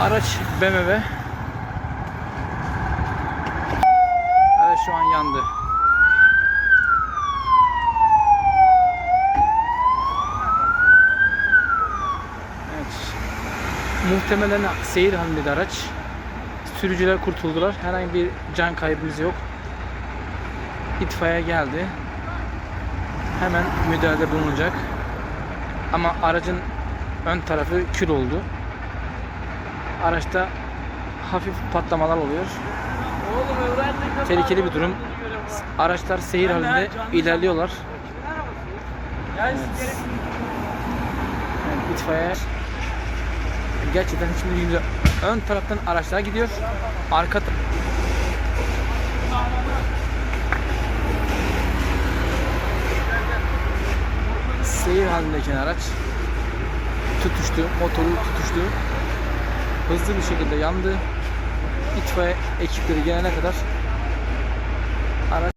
Araç BMW. Evet şu an yandı. Evet. Muhtemelen seyir halindeydi araç. Sürücüler kurtuldular. Herhangi bir can kaybımız yok. İtfaiye geldi. Hemen müdahalede bulunacak. Ama aracın ön tarafı kül oldu. Araçta hafif patlamalar oluyor. Tehlikeli bir durum. Araçlar seyir halinde ilerliyorlar. Evet. Evet, itfaiye gerçekten hiçbir güzel. Ön taraftan araçlar gidiyor. Arka seyir halindeki araç tutuştu, motoru tutuştu hızlı bir şekilde yandı. İtfaiye ekipleri gelene kadar araç